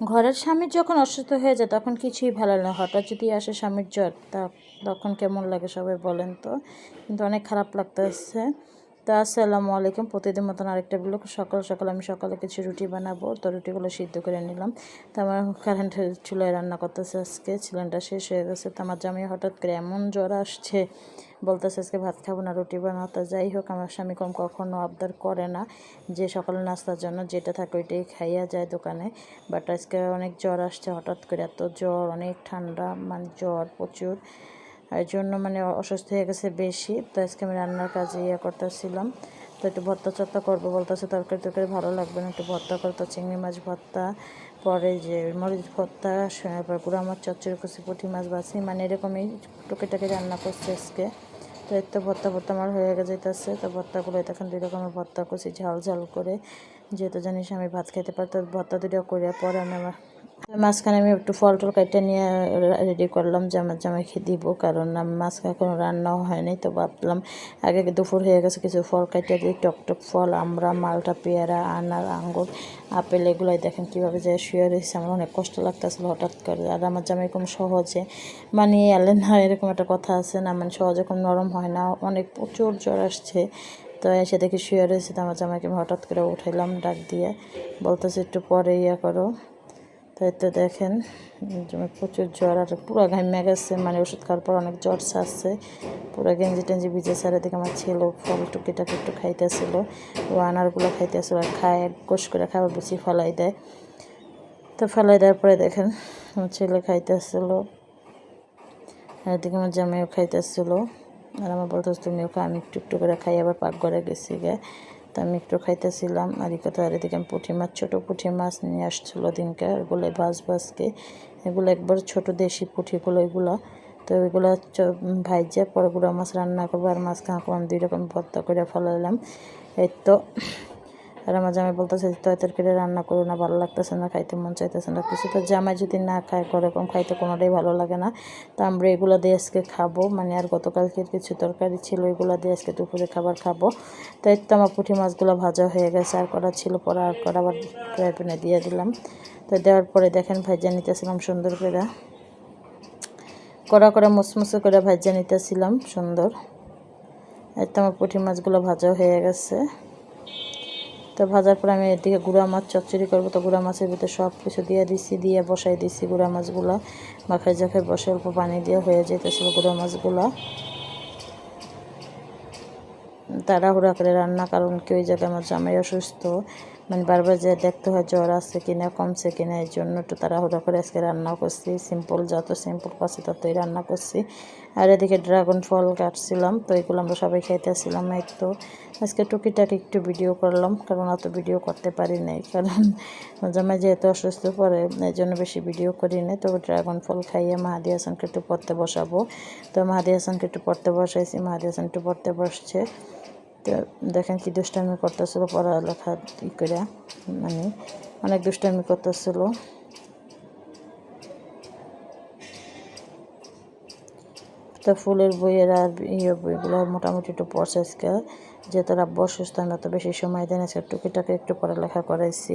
ঘরের স্বামীর যখন অসুস্থ হয়ে যায়, তখন কিছুই ভালো না। হঠাৎ যদি আসে স্বামীর জ্বর তখন কেমন লাগে সবাই বলেন তো? কিন্তু অনেক খারাপ লাগতেছে। তা আসসালামু আলাইকুম। প্রতিদিন মতন আরেকটা ব্লগ সকাল সকাল আমি সকালে কিছু রুটি বানাবো। তো রুটিগুলো সিদ্ধ করে নিলাম। তো আমার কারেন্টের চুলায় রান্না করতেছে আজকে। সিলিন্ডার শেষ হয়ে গেছে। তো আমার জামাই হঠাৎ করে এমন জ্বর আসছে, বলতেছে আজকে ভাত খাব না, রুটি বানাতে যাই হোক, আমার স্বামী কম কখনো আবদার করে না যে সকালে নাস্তার জন্য যেটা থাকে ওইটাই খাইয়া যায় দোকানে। বাট আজকে অনেক জ্বর আসছে। হঠাৎ করে এত জ্বর, অনেক ঠান্ডা মানে জ্বর প্রচুর। এর জন্য মানে অসুস্থ হয়ে গেছে বেশি। তো আজকে আমি রান্নার কাজে ইয়ে করতেছিলাম। তো একটু ভর্তা চর্তা করব বলতেছে, তরকারি তরকারি ভালো লাগবে না। একটু ভর্তা করতো চিংড়ি মাছ ভর্তা, পরে যে মরিচ ভর্তা তারপর গুঁড়া মাছ, চচ্চড়ি করছি, পুঁটি মাছ বাছি মানে এরকমই টুকে রান্না করছে আজকে। তো এর তো ভর্তা ভর্তা আমার হয়ে যেতেছে তো ভর্তাগুলো তখন দুই রকমের ভর্তা করছি, ঝাল ঝাল করে। যেহেতু জানিস আমি ভাত খেতে পারি, তো ভর্তা দুটো করে পরে আমি আমার মাঝখানে আমি একটু ফল টল কাইটা নিয়ে রেডি করলাম যে আমার জামাইকে দিব, কারণ মাঝখানে কোনো রান্নাও হয়নি, তো ভাবলাম আগে দুপুর হয়ে গেছে কিছু ফল কাইটা দিই টক টক ফল আমরা মালটা, পেয়ারা, আনার, আঙ্গুর, আপেল, এগুলোই দেখেন কীভাবে যে শুয়ে রয়েছে, আমার অনেক কষ্ট লাগতেছিল হঠাৎ করে, আর আমার জামাই খুব সহজে মানিয়ে এলেন না, এরকম একটা কথা আছে না মানে সহজে খুব নরম হয় না, অনেক প্রচুর জ্বর আসছে, তো এসে দেখি শুয়ে রয়েছে, তো আমার জামাইকে আমি হঠাৎ করে উঠাইলাম ডাক দিয়ে, বলতেছে একটু পরে ইয়ে করো তাই তো দেখেন প্রচুর জ্বর আর পুরো ঘামিয়ে গেছে মানে ওষুধ খাওয়ার পর অনেক জ্বর ছাড়ছে। পুরো গেঞ্জি টেঞ্জি ভিজে সারা দিকে আমার ছিল ফল টুকিটাকে একটু খাইতেছিল, ও আনারগুলো খাইতেছিল আর খায় গোস করে খাবার বেশি ফেলাই দেয়। তো ফেলাই দেওয়ার পরে দেখেন, আমার ছেলে খাইতেছিল এদিকে আমার জামাইও খাইতেছিল, আর আমার বলতো তুমিও আমি একটু একটু করে খাই, আবার পাক ঘরে গেছি গে। তো আমি একটু খাইতেছিলাম, আর কথা আর এদিকে আমি মাছ, ছোটো পুঁঠি মাছ নিয়ে আসছিল দিনকে ওগুলো বাস বাসকে এগুলো একবার ছোট দেশি পুঁঠিগুলো এগুলো। তো এগুলো ভাইজে পরে গুঁড়া মাছ রান্না করব, আর মাছ করলাম দুই রকম ভর্তা করে ফলাইলাম। এই তো আর আমার জামাই বলতেছে তয় তরকারি রান্না করো না, ভালো লাগতেছে না, খাইতে মন চাইতেছে না, কিছু তো জামাই যদি না খায় কোরকম খাইতে কোনোটাই ভালো লাগে না। তো আমরা এগুলো দিয়ে আজকে খাব মানে আর গতকালকের কিছু তরকারি ছিল, এগুলো দিয়ে আজকে দুপুরে খাবার খাব। তাই তো আমার পুঁটি মাছগুলো ভাজা হয়ে গেছে, আর করা ছিল পরে আর করা আবার ফ্রাই প্যানে দিয়ে দিলাম। তো দেওয়ার পরে দেখেন ভাজা নিতেছিলাম সুন্দর করে। কড়া করে মুসমুসে করে ভাজা নিতেছিলাম সুন্দর। এর তো আমার পুঁটি মাছগুলো ভাজা হয়ে গেছে। তো ভাজার পর আমি এদিকে গুঁড়া মাছ, চচ্চড়ি করব। তো গুঁড়া মাছের ভিতরে সব কিছু দিয়ে দিছি, দিয়ে বসাই দিছি গুঁড়া মাছগুলো। মাখাই জাখাই বসে অল্প পানি দিয়ে হয়ে যেতেছিল গুঁড়া মাছগুলো। তাড়াহুড়া করে রান্না, কারণ কি ওই জায়গায় আমার জামাই অসুস্থ। মানে বারবার যে দেখতে হয় জ্বর আছে কিনা কমছে কিনা এই জন্য একটু তাড়াহুড়া করে আজকে রান্না করছি। সিম্পল যত সিম্পল পাচ্ছি ততই রান্না করছি। আর এদিকে ড্রাগন ফল কাটছিলাম, তো এগুলো আমরা সবাই খাইতেছিলাম তো আজকে টুকিটাকি একটু ভিডিও করলাম, কারণ অত ভিডিও করতে পারি নাই। কারণ জামাই যেহেতু অসুস্থ পরে এই জন্য বেশি ভিডিও করি নাই। তো ড্রাগন ফল খাইয়ে মাহাদি হাসানকে একটু পড়তে বসাবো। তো মাহাদি হাসানকে একটু পড়তে বসাইছি, মাহাদি হাসান একটু পড়তে বসছে। দেখেন কি দুষ্টামি করতেছিল পড়ালেখা ই করে মানে অনেক দুষ্টামি করতেছিল। তো ফুলের বইয়ের আর ইয়ে বইগুলো মোটামুটি একটু পড়ছে আজকে। যে তারা অসুস্থ, আমি অত বেশি সময় দেন আজকে টুকিটাকে একটু পড়ালেখা করাইছি।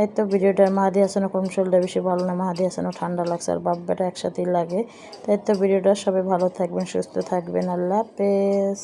এই তো ভিডিওটা মাহাদি হাসানো কোন শরীরটা বেশি ভালো না, মাহাদি হাসানো ঠান্ডা লাগছে আর বাপ বেটা একসাথেই লাগে। তাই তো ভিডিওটা, সবাই ভালো থাকবেন, সুস্থ থাকবেন, আল্লাহ হাফেজ।